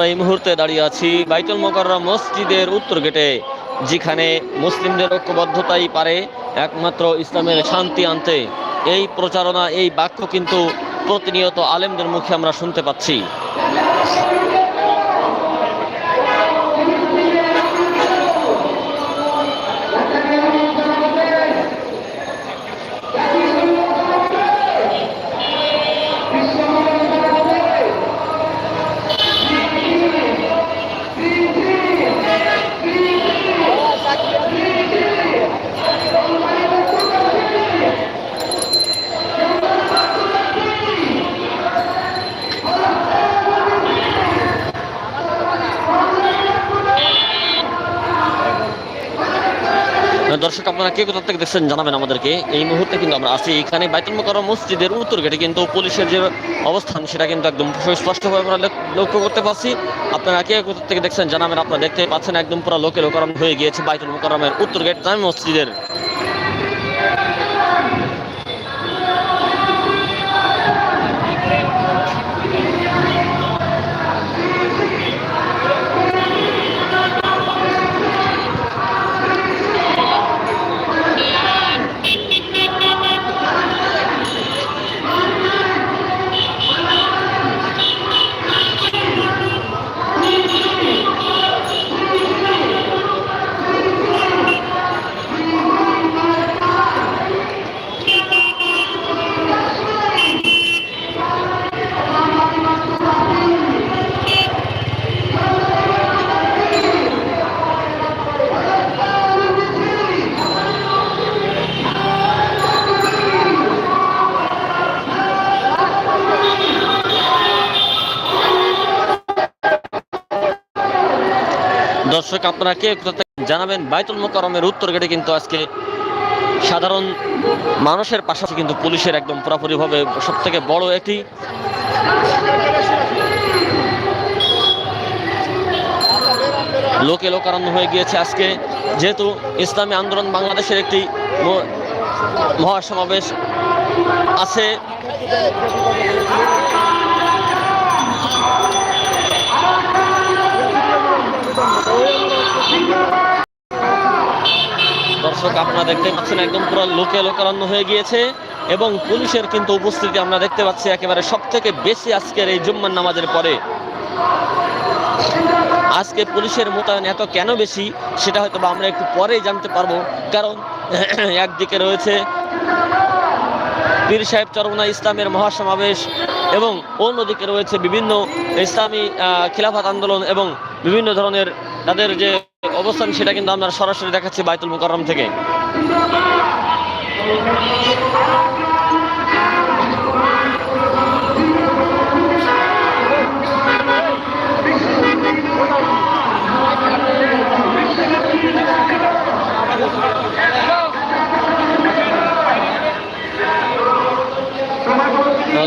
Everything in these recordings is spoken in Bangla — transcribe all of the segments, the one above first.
আমরা এই মুহূর্তে দাঁড়িয়ে আছি বাইতুল মোকাররা মসজিদের উত্তর গেটে, যেখানে মুসলিমদের ঐক্যবদ্ধতাই পারে একমাত্র ইসলামের শান্তি আনতে। এই প্রচারণা, এই বাক্য কিন্তু প্রতিনিয়ত আলেমদের মুখে আমরা শুনতে পাচ্ছি। দর্শক, আপনারা কে কোথা থেকে দেখছেন জানাবেন আমাদেরকে। এই মুহূর্তে কিন্তু আমরা আছি এখানে বাইতুল মোকারম মসজিদের উত্তর গেটে, কিন্তু পুলিশের যে অবস্থান, সেটা কিন্তু একদম স্পষ্টভাবে আমরা লক্ষ্য করতে পারছি। আপনারা কে কোথা থেকে দেখছেন জানাবেন, আপনারা দেখতে পাচ্ছেন একদম পুরো লোকে লোকারণ হয়ে গিয়েছে বাইতুল মোকারমের উত্তর গেট, জামি মসজিদের। দর্শক, আপনারা কে জানাবেন? বাইতুল মোকাররমের উত্তর গেটে কিন্তু আজকে সাধারণ মানুষের পাশাপাশি কিন্তু পুলিশের একদম পুরোপুরিভাবে সব থেকে বড় একটি লোকে লোকারণ্য হয়ে গিয়েছে আজকে। যেহেতু ইসলামী আন্দোলন বাংলাদেশের একটি মহাসমাবেশ আছে। দর্শক, আপনারা দেখতে পাচ্ছেন একদম পুরো লোকে লোকারণ্য হয়ে গিয়েছে এবং পুলিশের কিন্তু উপস্থিতি আমরা দেখতে পাচ্ছি একেবারে সব থেকে বেশি আজকের এই জুম্মার নামাজের পরে। আজকে পুলিশের মোতায়েন এত কেন বেশি সেটা হয়তো আমরা একটু পরেই জানতে পারব। কারণ একদিকে রয়েছে পীর সাহেব চরমনা ইসলামের মহাসমাবেশ এবং অন্যদিকে রয়েছে বিভিন্ন ইসলামী খিলাফত আন্দোলন এবং বিভিন্ন ধরনের তাদের যে অবস্থান সেটা কিন্তু আমরা সরাসরি দেখাচ্ছি বাইতুল মুকাররম থেকে।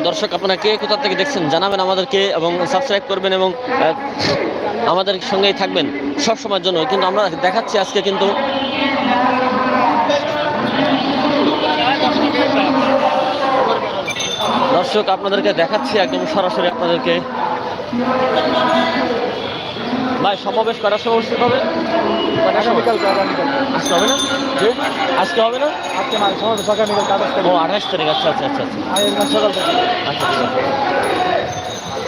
দর্শক, আপনারা কে কোথা থেকে দেখছেন জানাবেন আমাদেরকে এবং সাবস্ক্রাইব করবেন এবং আমাদের সঙ্গেই থাকবেন সব সময়ের জন্য। কিন্তু আমরা দেখাচ্ছি আজকে কিন্তু দর্শক আপনাদেরকে দেখাচ্ছি একদম সরাসরি আপনাদেরকে। ভাই সমাবেশ করার সময় অনুষ্ঠিত হবে? আজকে হবে না? আজকে হবে না? আজকে মানে সমাজ সরকার নিয়ে কাগজ ও আঠাশ তারিখ আচ্ছা আচ্ছা আচ্ছা আচ্ছা। আচ্ছা ঠিক আছে।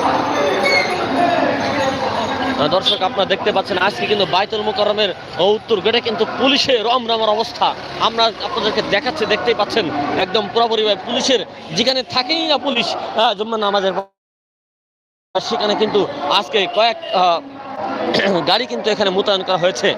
আহ, দর্শক, আপনারা দেখতে পাচ্ছেন, আজকে কিন্তু বাইতুল মোকাররমের উত্তর গেটে কিন্তু পুলিশের রমরামার অবস্থা। আমরা আপনাদেরকে দেখাচ্ছি, দেখতেই পাচ্ছেন, একদম পুরোপুরি পুলিশের, যেখানে থাকেই না পুলিশ জুম্মা নামাজের সেখানে কিন্তু আজকে কয়েক গাড়ি কিন্তু এখানে মোতায়েন করা হয়েছে।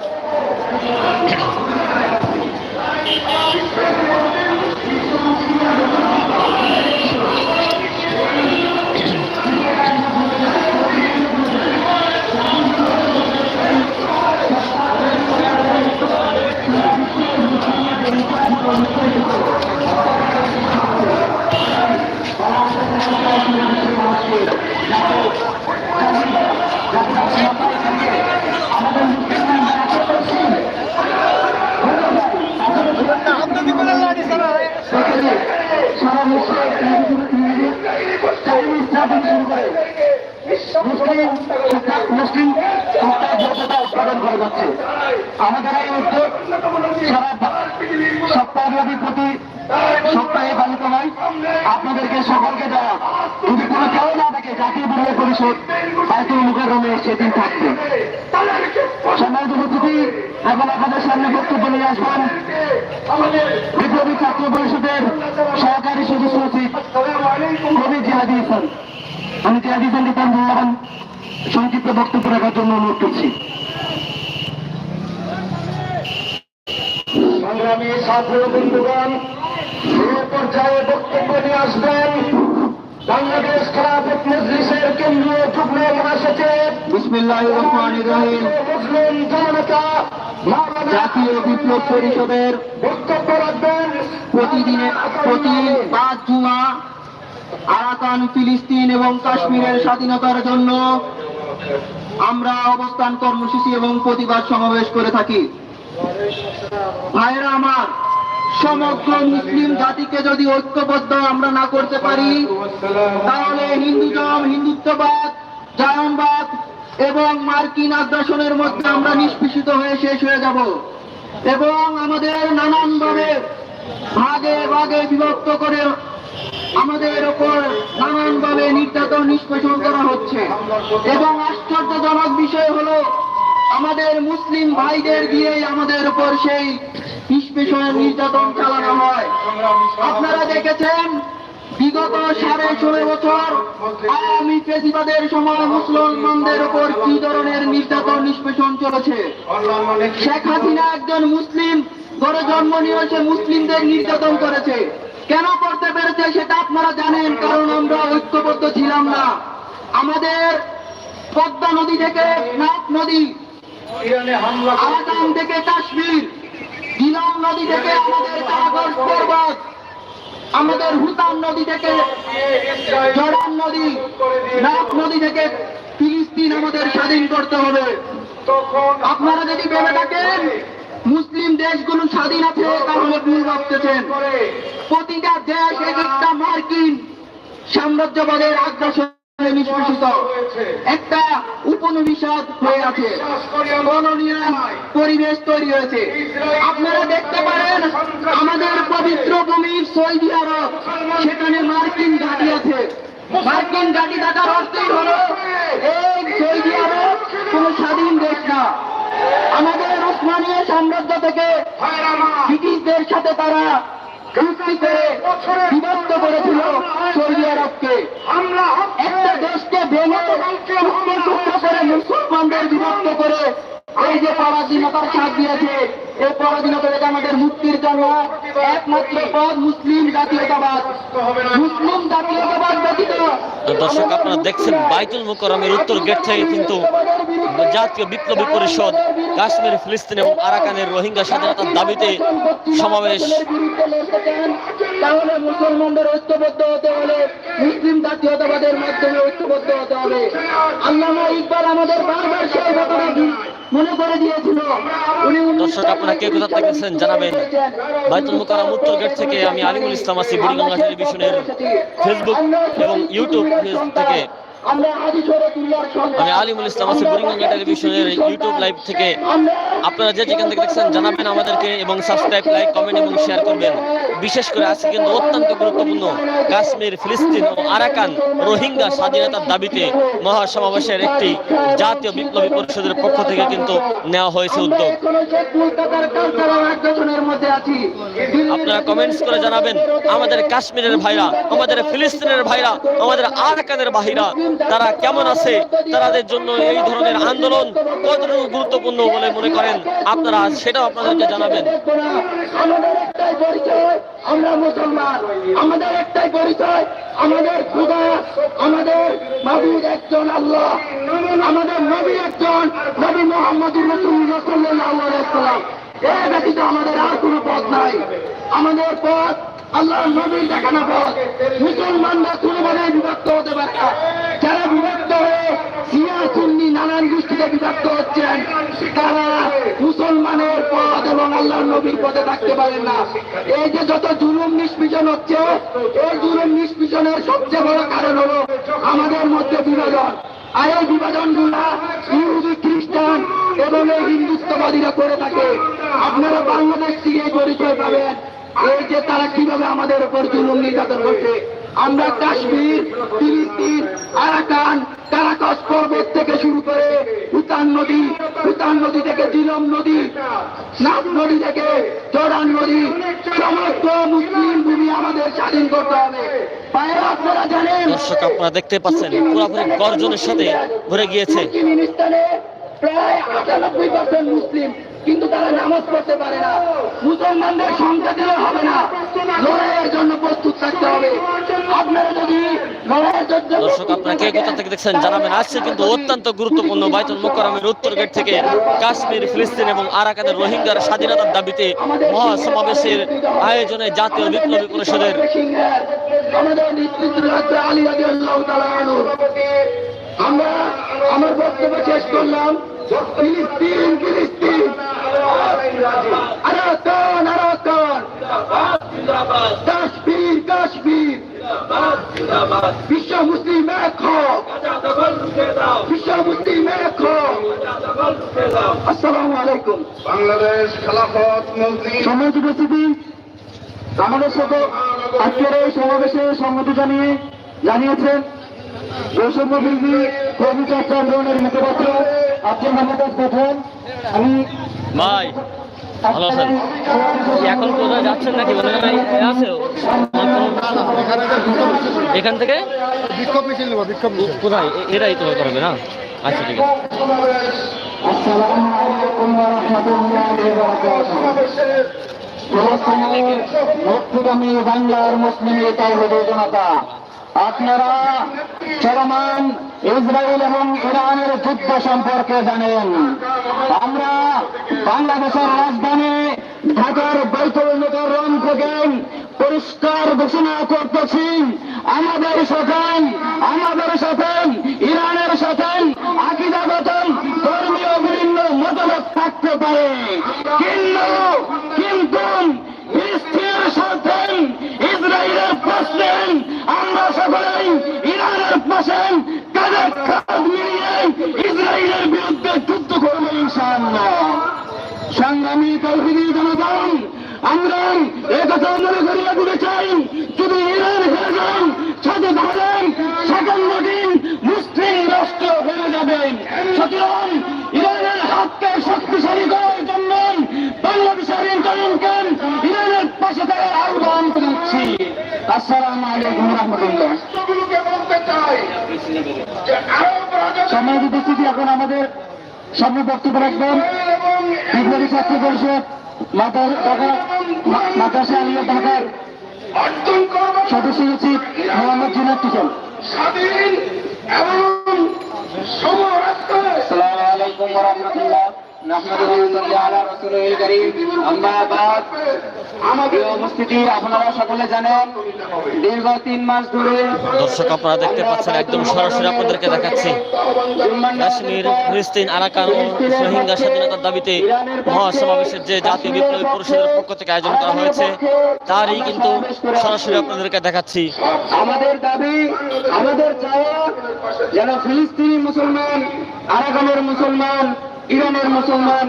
বাইতুল মুখারমে সেদিন থাকবে। সম্মানিত এখন আপনাদের সামনে বক্তব্য নিয়ে আসবেন। বিপ্লবী ছাত্র পরিষদের সহকারী সদস্য সচিব জিহাদি ইসলাম আমি জিহাদি ইসলামকে তার মূল্যবান সংক্ষিপ্ত বক্তব্য রাখার জন্য অনুরোধ করছি। সংগ্রামী ছাত্র বন্ধুগণ পর্যায়ে বক্তব্য নিয়ে আসবেন বাংলাদেশ খেলাফত মজলিসের কেন্দ্রীয় যুগ্ম মহাসচিব রহিম। মুসলিম জনতা জাতীয় বিপ্লব পরিষদের বক্তব্য রাখবেন। প্রতিদিনে প্রতি পাঁচ জুমা আরাকান ফিলিস্তিন এবং কাশ্মীরের স্বাধীনতার জন্য আমরা অবস্থান কর্মসূচি এবং প্রতিবাদ সমাবেশ করে থাকি। ভাইরা আমার সমগ্র মুসলিম জাতিকে যদি ঐক্যবদ্ধ আমরা না করতে পারি, তাহলে হিন্দুজম, হিন্দুত্ববাদ, জায়নবাদ এবং মার্কিন আগ্রাসনের মধ্যে আমরা নিষ্পেষিত হয়ে শেষ হয়ে যাব। এবং আমাদের নানানভাবে ভাগে ভাগে বিভক্ত করে আমাদের ওপর নানানভাবে নির্যাতন, নিষ্পেষণ করা হচ্ছে। এবং আশ্চর্যজনক বিষয় হলো, আমাদের মুসলিম ভাইদের দিয়েই আমাদের উপর সেই নিষ্পেষণ নির্যাতন চালানো হয়। আপনারা দেখেছেন, বিগত সাড়ে ষোলো বছর আওয়ামী ফেসিবাদের সময় মুসলমানদের উপর কি ধরনের নির্যাতন নিষ্পেষণ চলেছে? শেখ হাসিনা একজন মুসলিম ঘরে জন্ম নিয়ে সে মুসলিমদের নির্যাতন করেছে। কেন করতে পেরেছে সেটা আপনারা জানেন, কারণ আমরা ঐক্যবদ্ধ ছিলাম না। আমাদের পদ্মা নদী থেকে নাক নদী, আরাকান থেকে কাশ্মীর গিলম নদী থেকে আমাদের কারাগর পর্বত, আমাদের হুতাম নদী থেকে জর্ডান নদী নাক নদী থেকে ফিলিস্তিন আমাদের স্বাধীন করতে হবে। আপনারা যদি ভেবে থাকেন, মুসলিম দেশগুলো স্বাধীন আছে তাহলে ভুল ভাবতেছেন। প্রতিটা দেশ এক একটা মার্কিন সাম্রাজ্যবাদের আগ্রাসনে নিষ্পেষিত। একটা উপনিষদ হয়ে আছে। পরিবেশ তৈরি হয়েছে। আপনারা দেখতে পারেন আমাদের পবিত্র ভূমির সৌদি আরব সেখানে মার্কিন ঘাঁটি আছে। মার্কিন ঘাঁটি থাকার অর্থই হলো এই সৌদি আরব কোন স্বাধীন দেশ না। আমাদের উসমানীয় সাম্রাজ্য থেকে ব্রিটিশদের সাথে তারা চুক্তি করে বিভক্ত করেছিল সৌদি আরবকে। আমরা একটা দেশকে ভেঙে টুকরো টুকরো করে মুসলমানদের বিভক্ত করে এই যে পরাধীনতার সাথ দিয়েছে এই পরাধীনতা থেকে আমাদের মুক্তির জন্য একমাত্র পদ মুসলিম জাতীয়তাবাদ। মুসলিম জাতীয়তাবাদ ব্যতীত দর্শক আপনারা দেখছেন বাইতুল মুকরমের উত্তর গেট থেকে কিন্তু জাতীয় বিপ্লবী পরিষদ কাশ্মীর ফিলিস্তিন এবং আরাকানের রোহিঙ্গা স্বাধীনতার দাবিতে সমাবেশ। তাহলে মুসলমানদের ঐক্যবদ্ধ হতে হলে মুসলিম জাতীয়তাবাদের মাধ্যমে ঐক্যবদ্ধ হতে হবে। আল্লামা ইকবাল আমাদের বারবার সেই ঘটনা মনে করে দিয়েছিল। দর্শক আপনারা কে কোথা থেকে জানাবেন। বাইতুল মুকাররম উত্তর গেট থেকে আমি আলিমুল ইসলাম আছি বুড়িগঙ্গা টেলিভিশনের ফেসবুক এবং ইউটিউব পেজ থেকে। আমি আলিমুল ইসলাম আছি বুড়িগঙ্গা টেলিভিশনের ইউটিউব লাইভ থেকে। আপনারা যে যেখান থেকে দেখছেন জানাবেন আমাদেরকে এবং সাবস্ক্রাইব লাইক কমেন্ট এবং শেয়ার করবেন। বিশেষ করে আজকে কিন্তু অত্যন্ত গুরুত্বপূর্ণ কাশ্মীর ফিলিস্তিন ও আরাকান রোহিঙ্গা স্বাধীনতার দাবিতে মহাসমাবেশের একটি জাতীয় বিপ্লবী পরিষদের পক্ষ থেকে কিন্তু নেওয়া হয়েছে উদ্যোগ। আপনারা কমেন্টস করে জানাবেন আমাদের কাশ্মীরের ভাইরা আমাদের ফিলিস্তিনের ভাইরা আমাদের আরাকানের ভাইরা তারা কেমন আছে? তাদের জন্য এই ধরনের আন্দোলন কতটুকু গুরুত্বপূর্ণ বলে মনে করেন? আপনারা সেটাও আপনাদেরকে জানাবেন। আমাদের একটাই পরিচয় আমাদের খুদা, আমাদের মাবুদ একজন আল্লাহ। আমাদের নবী একজন, নবী মোহাম্মদুর রসুল্লাহ আলাইহি এ ব্যতীত আমাদের আর কোনো পথ নাই। আমাদের পথ আল্লাহ নবীর দেখানো পথ মুসলমানরা কোনোভাবে বিভক্ত হতে পারে না। যারা বিভক্ত হয়ে শিয়া সুন্নি, নানান গোষ্ঠীতে বিভক্ত হচ্ছেন, তারা মুসলমানের পদ এবং আল্লাহ নবীর পদে থাকতে পারেন না। এই যে যত জুলুম নিষ্পীষণ হচ্ছে, এই জুলুম নিষ্পীষণের সবচেয়ে বড় কারণ হলো আমাদের মধ্যে বিভাজন। আর এই বিভাজনগুলা ইহুদি, খ্রিস্টান এবং এই হিন্দুত্ববাদীরা করে থাকে। আপনারা বাংলাদেশ থেকে পরিচয় পাবেন। এই যে তারা কীভাবে আমাদের উপর জুলুম নির্যাতন করছে আমরা কাশ্মীর ফিলিস্তিন আরাকান কারাকস পর্বত থেকে শুরু করে ভুতান নদী ভুতান নদী থেকে জিলম নদী নাফ নদী থেকে জর্ডান নদী সমস্ত মুসলিম ভূমি আমাদের স্বাধীন করতে হবে। জানেন দর্শক আপনারা দেখতে পাচ্ছেন পুরোপুরি গর্জনের সাথে ভরে গিয়েছে। প্রায় আটানব্বই পার্সেন্ট মুসলিম। কিন্তু তারা নামাজ পড়তে পারে না। মুসলমানদের সংখ্যা দিলে হবে না। লড়াইয়ের জন্য প্রস্তুত থাকতে হবে। আপনারা যদি দর্শক আপনারা কে কোথা থেকে দেখছেন জানাবেন। আজকে কিন্তু অত্যন্ত গুরুত্বপূর্ণ বাইতুল মোকারমের উত্তর গেট থেকে কাশ্মীর ফিলিস্তিন এবং আরাকানের রোহিঙ্গার স্বাধীনতার দাবিতে মহাসমাবেশের আয়োজনে জাতীয় বিপ্লবী পরিষদের আমরা আমার বক্তব্য শেষ করলাম। ফিলিস্তিন ফিলিস্তিন। Arakan Arakan. কাশ্মীর কাশ্মীর। বিশ্ব মুসলিম এক হোক। বিশ্ব মুসলিম এক আসসালামু আলাইকুম। বাংলাদেশ খেলাফত মন্ত্রী। সম্মানিত উপস্থিতি আমাদের সাথে আজকের এই সমাবেশে সম্মতি জানিয়ে জানিয়েছেন বৈষম্য বিরোধী কর্মচার আন্দোলনের মুখপাত্র। আব্দুল মোহাম্মদ প্রথম। আমি ভাই ভালো আছেন? এখন কোথায় যাচ্ছেন নাকি? মানে আছে এখান থেকে? বিক্ষোভ মিছিল নেব বিক্ষোভ মিছিল। কোথায়? এরাই তো করবে না? আচ্ছা ঠিক আছে। আসসালামু আলাইকুম। ওয়া রাহমাতুল্লাহি ওয়া বারাকাতুহু বাংলার মুসলিম তাইহুদের জনতা। আপনারা চলমান ইসরায়েল এবং ইরানের যুদ্ধ সম্পর্কে জানেন। আমরা বাংলাদেশের রাজধানী ঢাকার বাইতুল মুকাররম থেকে পরিষ্কার ঘোষণা করতেছি। আমাদের সাথে আমাদের সাথে ইরানের সাথে আকিদাগত ধর্মীয় বিভিন্ন মতভেদ থাকতে পারে। কিন্তু ফিলিস্তিনের সাথে ইসরায়েলের প্রশ্নে আমরা সকলেই ইরানের পাশে কাঁধে কাঁধ মিলিয়ে ইসরায়েলের বিরুদ্ধে যুদ্ধ করব ইনশাআল্লাহ। সংগ্রামী তৌহিদি জনগণ, আমরা একথা মনে করিয়া দিতে চাই, যদি ইরান হয়ে যান, সাথে ধরেন সেকেন্ড দিন মুসলিম রাষ্ট্র হয়ে যাবেন। সুতরাং ইরানের হাতকে শক্তিশালী করার জন্য বাংলাদেশের ইন্টারনেটকে পাশে থাকার আহ্বান করছি আসসালামু আলাইকুম রহমতুল্লাহ। রাষ্ট্রগুলোকে বলতে চাই যে আরব রাজা সম্মানিত উপস্থিতি এখন আমাদের সামনে বক্তব্য রাখবেন। বিপ্লবী ছাত্র পরিষদ মাতার ঢাকা মাতাসা আলিয়া ঢাকার সদস্য সচিব মোহাম্মদ জুনাদ কিশোর স্বাধীন এবং সমরাষ্ট্রে আসসালামু আলাইকুম ওয়া রাহমাতুল্লাহ। আপনারা সকলে জানেন দীর্ঘ তিন মাস ধরে দর্শক আপনারা দেখতে পাচ্ছেন একদম সরাসরি আপনাদেরকে দেখাচ্ছি। কাশ্মীর ফিলিস্তিন আরাকান ও রোহিঙ্গা স্বাধীনতার দাবিতে মহাসমাবেশের যে জাতীয় বিপ্লবী পরিষদের পক্ষ থেকে আয়োজন করা হয়েছে তারই কিন্তু সরাসরি আপনাদেরকে দেখাচ্ছি। আমাদের দাবি আমাদের চাওয়া যেন ফিলিস্তিনি মুসলমান আরাকানের মুসলমান ইরানের মুসলমান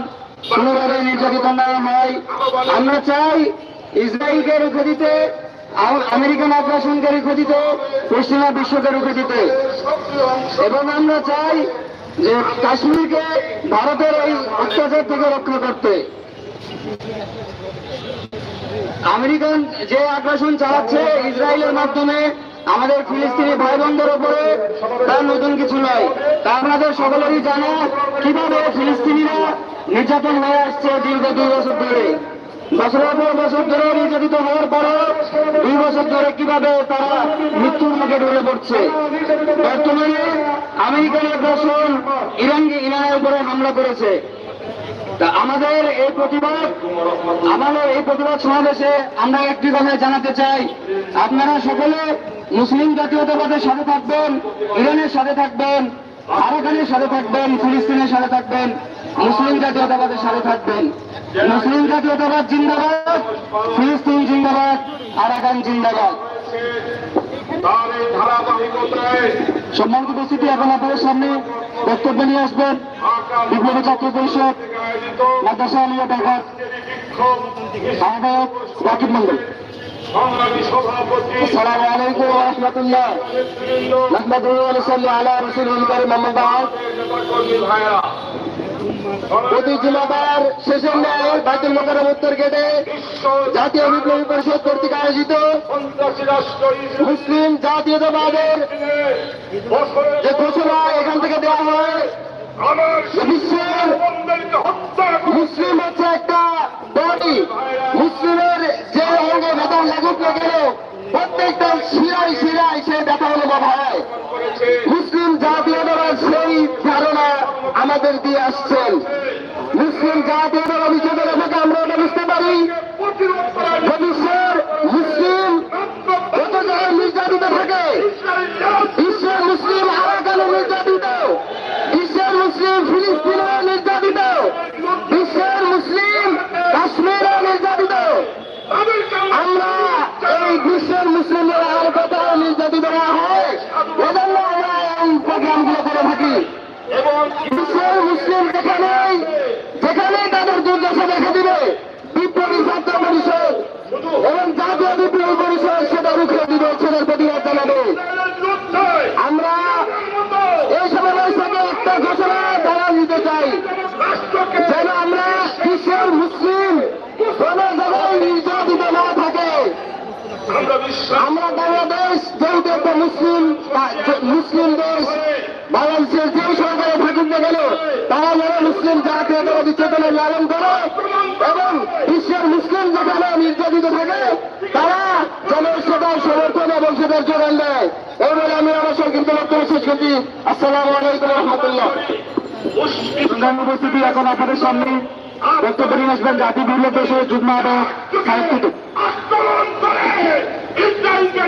কোনোভাবে নির্যাতিত না হয়। আমরা চাই ইসরায়েলকে রুখে দিতে আমেরিকান আগ্রাসনকে রুখে দিতে, পশ্চিমা বিশ্বকে রুখে দিতে। এবং আমরা চাই যে কাশ্মীরকে ভারতের এই অত্যাচার থেকে রক্ষা করতে। আমেরিকান যে আগ্রাসন চালাচ্ছে ইসরায়েলের মাধ্যমে আমাদের ফিলিস্তিনি ভাই বোনদের উপরে তার নতুন কিছু নয়। তা আপনাদের সকলেরই জানা কীভাবে ফিলিস্তিনিরা নির্যাতন হয়ে আসছে দীর্ঘ দুই বছর ধরে। বছরের পর বছর ধরে নির্যাতিত হওয়ার পরে দুই বছর ধরে কীভাবে তারা মৃত্যুর মুখে ঢলে পড়ছে। বর্তমানে আমেরিকান আগ্রাসন ইরানকে ইরানের উপরে হামলা করেছে। তা আমাদের এই প্রতিবাদ, আমাদের এই প্রতিবাদ সমাবেশে আমরা একটি কথা জানাতে চাই। আপনারা সকলে মুসলিম জাতীয়তাবাদের সাথে থাকবেন ইরানের সাথে থাকবেন আরাকানের সাথে থাকবেন ফিলিস্তিনের সাথে থাকবেন মুসলিম জাতীয়তাবাদের সাথে থাকবেন। মুসলিম জাতীয়তাবাদ জিন্দাবাদ ফিলিস্তিন জিন্দাবাদ আরাকান জিন্দাবাদ। সম্মানিত উপস্থিতি এখন আপনাদের সামনে বক্তব্য নিয়ে আসবেন। বিপ্লবী ছাত্র পরিষদ মাদ্রাসা আলিয়া আহ্বায়ক রাকিব মন্ডল সংগ্রামী সভাপতি আসসালামু আলাইকুম ওয়া রাহমাতুল্লাহ। নাহমাদুহু ওয়া নুসাল্লি আলা রাসূলিল কারীম আম্মা বা'দ। নেতাকর্মী ভাইরা প্রতি জুমাবার শেষের ন্যায় বাইতুল মোকাররম উত্তর গেটে জাতীয় বিপ্লবী পরিষদ কর্তৃক আয়োজিত মুসলিম জাতীয়তাবাদের যে ঘোষণা এখান থেকে দেওয়া হয় মুসলিম হচ্ছে একটা বডি মুসলিমের যে অঙ্গে ব্যথা লাগুক না কেন প্রত্যেকটা শিরায় শিরায় সে ব্যথা অনুভব হয়। মুসলিম মুসলিম দলের সেই ধারণা আমাদের দিয়ে আসছেন। মুসলিম জাতীয় দল থেকে আমরা এটা বুঝতে পারি প্রতিরোধ করার যে বিশ্বের মুসলিম কত জায়গায় নির্যাতিত থাকে বিশ্বের মুসলিম আরাকানে নির্যাতিত বিশ্বের মুসলিম ফিলিস্তিনে নির্যাতিত বিশ্বের মুসলিম কাশ্মীরে নির্যাতিত আমরা এই বিশ্বের মুসলিমরা আর কোথাও নির্যাতিত না হয় এজন্য আমরা এই প্রোগ্রামগুলো করে থাকি এবং বিশ্বের মুসলিম যেখানেই যেখানেই তাদের দুর্দশা দেখা দিবে বিপ্লবী ছাত্র পরিষদ এবং জাতীয় বিপ্লবী পরিষদ সেটা রুখে দিবে সেটার প্রতিবাদ জানাবে যুদ্ধে আমরা এই সমাবেশ থেকে একটা ঘোষণা দ্বারা নিতে চাই রাষ্ট্রকে যেন আমরা বিশ্বের মুসলিম কোন জায়গায় নির্যাতিত না থাকে আমরা বাংলাদেশ যেহেতু একটা মুসলিম মুসলিম দেশ, বাংলাদেশের যে সরকারে থাকুক না কেন তারা যেন মুসলিম জাতীয়তাবাদী চেতনা লালন করে এবং বিশ্বের মুসলিম যেখানে নির্যাতিত থাকে, তারা যেন সেটার সমর্থন এবং সেটার যোগান দেয়। এই বলে আমি আমার সংক্ষিপ্ত বক্তব্য শেষ করছি। আসসালামু আলাইকুম রহমতুল্লাহ। উপস্থিতি এখন আপনাদের সামনে। বক্তব্য নিয়ে আসবেন জাতি বিপ্লব দেশের যুগ্ম আহ্বায়ক সাহিত্য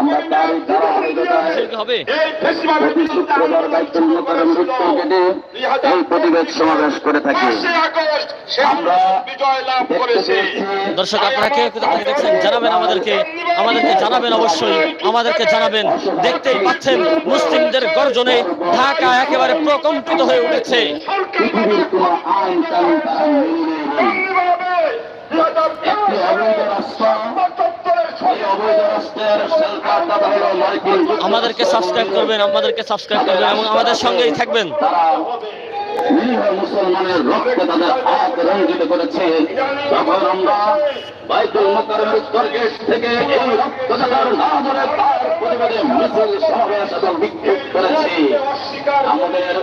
আমরা হবে এই প্রতিবাদ সমাবেশ করে থাকি। আমরা দর্শক আপনারা কে কোথা থেকে দেখছেন? জানাবেন আমাদেরকে আমাদেরকে জানাবেন অবশ্যই আমাদেরকে জানাবেন। দেখতেই পাচ্ছেন মুসলিমদের গর্জনে ঢাকা একেবারে প্রকম্পিত হয়ে উঠেছে। একটি আমাদেরকে সাবস্ক্রাইব করবেন, আমাদেরকে সাবস্ক্রাইব করবেন এবং আমাদের সঙ্গেই থাকবেন। মুসলমানের আমরা বিক্ষোভ করেছি আমাদের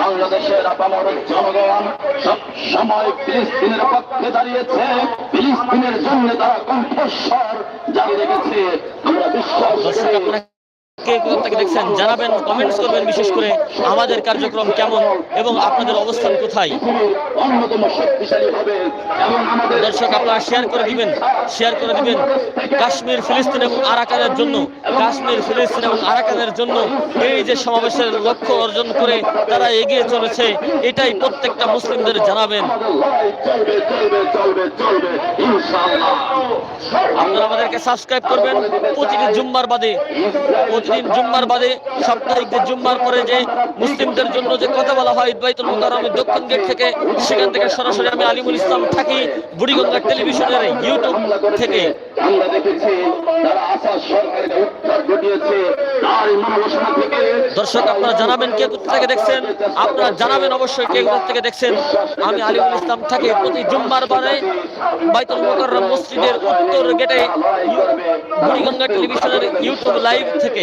বাংলাদেশের আপামর জনগণ সব সময় ফিলিস্তিনের পক্ষে দাঁড়িয়েছে। ফিলিস্তিনের জন্য তারা কণ্ঠস্বর জারি রেখেছে। আমরা বিশ্বাস দেখছেন, জানাবেন কমেন্টস করবেন, বিশেষ করে আমাদের কার্যক্রম কেমন এবং আপনাদের অবস্থান কোথায়। দর্শক, আপনারা শেয়ার করে দিবেন শেয়ার করে দিবেন কাশ্মীর, ফিলিস্তিন এবং আরাকানের জন্য, কাশ্মীর, ফিলিস্তিন এবং আরাকানের জন্য। এই যে সমাবেশের লক্ষ্য অর্জন করে তারা এগিয়ে চলেছে, এটাই প্রত্যেকটা মুসলিমদের জানাবেন। আপনারা আমাদেরকে সাবস্ক্রাইব করবেন প্রতিদিন জুম্মার বাদে প্রতিদিন জুম্মার বাদে সাপ্তাহিক যে জুম্মার পরে যে মুসলিমদের জন্য যে কথা বলা হয় ঈদবাইতুল মোকাররমের দক্ষিণ গেট থেকে সেখান থেকে সরাসরি আমি আলিমুল ইসলাম থাকি বুড়িগঙ্গা টেলিভিশনের ইউটিউব থেকে। আমরা দেখেছি তারা আসাদ সরকারের ঘটিয়েছে দর্শক আপনারা জানাবেন কে কোথা থেকে দেখছেন? আপনারা জানাবেন অবশ্যই কে কোথা থেকে দেখছেন। আমি আলিমুল ইসলাম থাকি প্রতি জুম্মার বারে বাইতুল মোকাররম মসজিদের উত্তর গেটে বুড়িগঙ্গা টেলিভিশনের ইউটিউব লাইভ থেকে।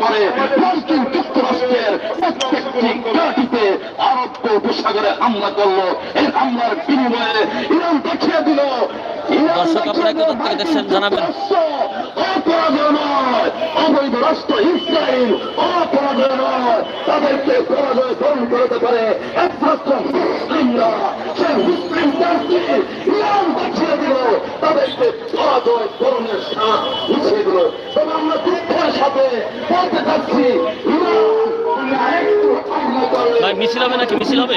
পরে মার্কিন যুক্তরাষ্ট্রের প্রত্যেকটি ঘাঁটিতে আরব উপসাগরে হামলা করল। এই হামলার বিনিময়ে ইরান দেখিয়ে দিল। দর্শক আপনারা দেখছেন জানাবেন। অপরাধ নয়। অবৈধ রাষ্ট্র ইসরায়েল। অপরাধ নয়। তাদেরকে পরাজয় গ্রহণ করতে পারে একমাত্র মুসলিমরা। সে মুসলিম দেখিয়ে দিল। তাদেরকে সাথ মিশিয়ে দিল। তবে আমরা দুঃখের সাথে বলতে চাচ্ছি মিছিল হবে নাকি? মিছিল হবে?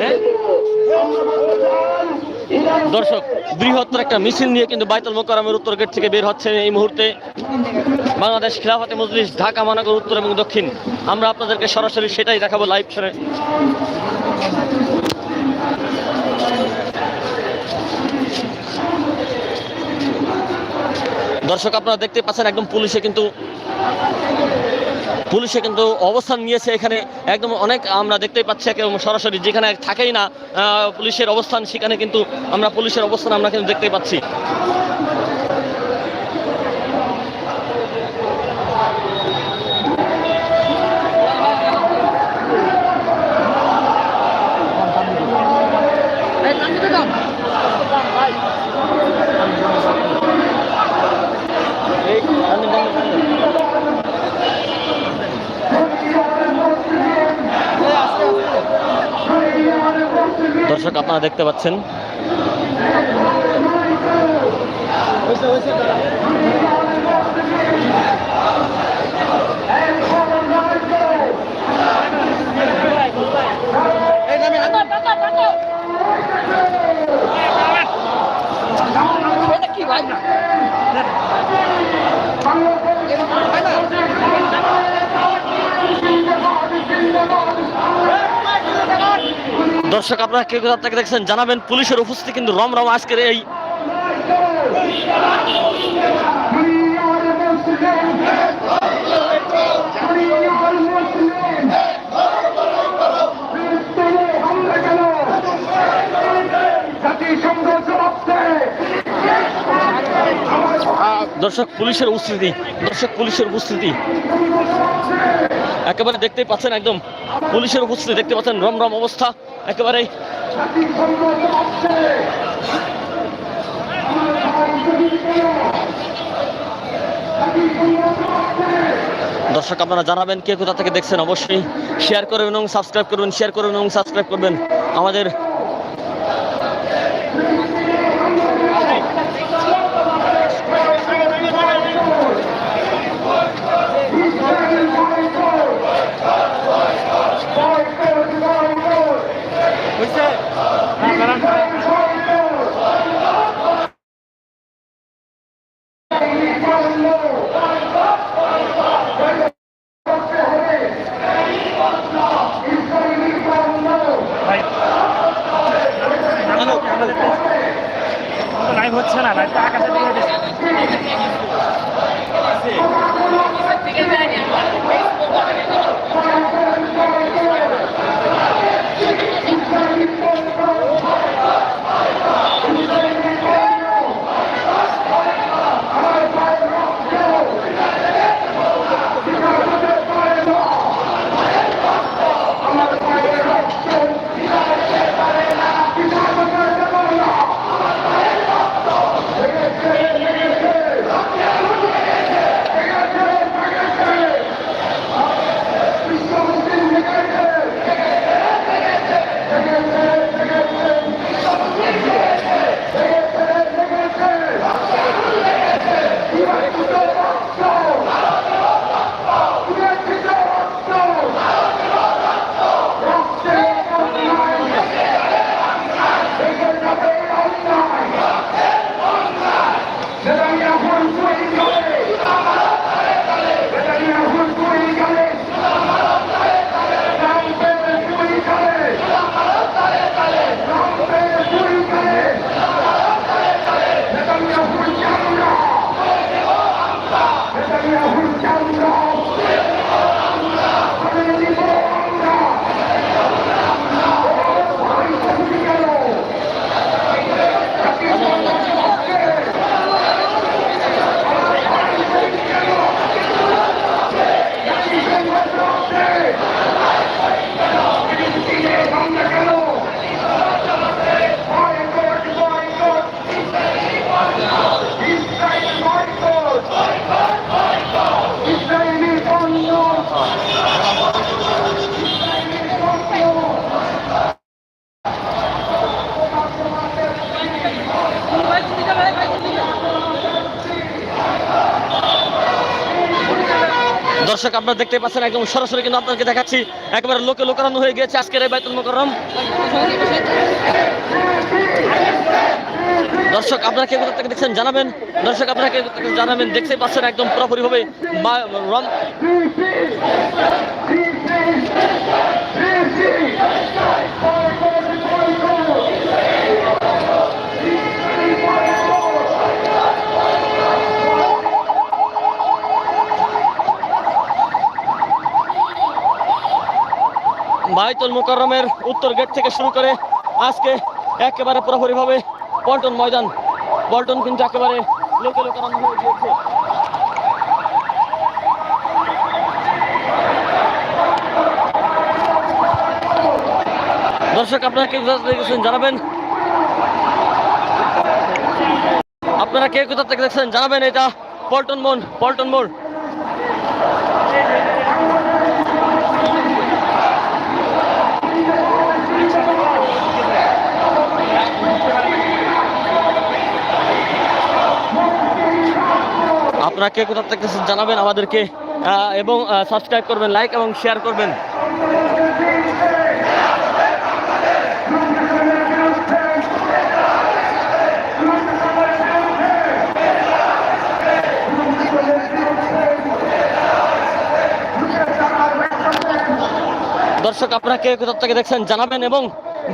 হ্যাঁ? দর্শক, বৃহত্তর একটা মিছিল নিয়ে কিন্তু বাইতুল মোকারমের উত্তর গেট থেকে বের হচ্ছে এই মুহূর্তে বাংলাদেশ খিলাফাতে মজলিস, ঢাকা, মহানগর উত্তর এবং দক্ষিণ। আমরা আপনাদেরকে সরাসরি সেটাই দেখাবো লাইভ ছেড়ে দর্শক, আপনারা দেখতে পাচ্ছেন একদম পুলিশে কিন্তু পুলিশে কিন্তু অবস্থান নিয়েছে এখানে। একদম অনেক আমরা দেখতেই পাচ্ছি একদম সরাসরি যেখানে থাকেই না পুলিশের অবস্থান, সেখানে কিন্তু আমরা পুলিশের অবস্থান আমরা কিন্তু দেখতে পাচ্ছি। দর্শক আপনারা দেখতে পাচ্ছেন। দর্শক, আপনারা কে কোথা থেকে দেখছেন জানাবেন পুলিশের উপস্থিতি, কিন্তু রমরম আজকের এই দর্শক, পুলিশের উপস্থিতি, দর্শক, পুলিশের উপস্থিতি। একেবারে দেখতেই পাচ্ছেন একদম পুলিশের উপস্থিতি, দেখতে পাচ্ছেন রমরম অবস্থা, একেবারে দর্শক, আপনারা জানাবেন কে কোথা থেকে দেখছেন, অবশ্যই শেয়ার করবেন এবং সাবস্ক্রাইব করবেন শেয়ার করবেন এবং সাবস্ক্রাইব করবেন আমাদের দর্শক, আপনারা দেখতে পাচ্ছেন একদম সরাসরি কিন্তু আপনাদেরকে দেখাচ্ছি, একবার লোকে লোকারণ্য হয়ে গিয়েছে আজকের এই বাইতুল মোকরম দর্শক, আপনারা কে কোথা থেকে দেখছেন জানাবেন। দর্শক, আপনারা কে জানাবেন, দেখতেই পাচ্ছেন একদম পুরোপুরিভাবে বাইতুল মুকাররমের উত্তর গেট থেকে শুরু করে আজকে একেবারে পুরোপুরিভাবে পল্টন ময়দান। পল্টন কিন্তু একেবারে লোকে লোকারণ্য হয়ে গিয়েছে দর্শক, আপনারা কে কোথা থেকে দেখছেন জানাবেন? আপনারা কে কোথা থেকে দেখছেন জানাবেন? এটা পল্টন মোড় পল্টন মোড়। আপনারা কে কোথা থেকে জানাবেন আমাদেরকে এবং সাবস্ক্রাইব করবেন লাইক এবং শেয়ার করবেন। দর্শক, আপনারা কে কোথা থেকে দেখছেন জানাবেন এবং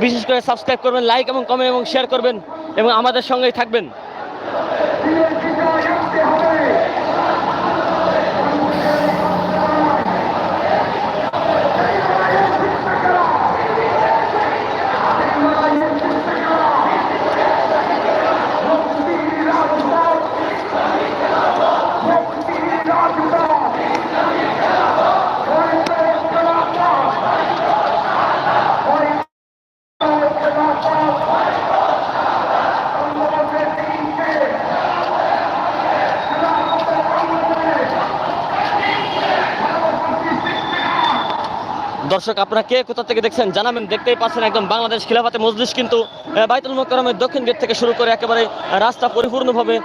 বিশেষ করে সাবস্ক্রাইব করবেন লাইক এবং কমেন্ট এবং শেয়ার করবেন, এবং আমাদের সঙ্গেই থাকবেন। দর্শক, আপনারা কে, কোথা থেকে দেখছেন জানাবেন। দেখতেই পাচ্ছেন একদম বাংলাদেশ খিলাফাতে মজলিস কিন্তু বাইতুল মোকরমের দক্ষিণ গেট থেকে শুরু করে একেবারে রাস্তা পরিপূর্ণভাবে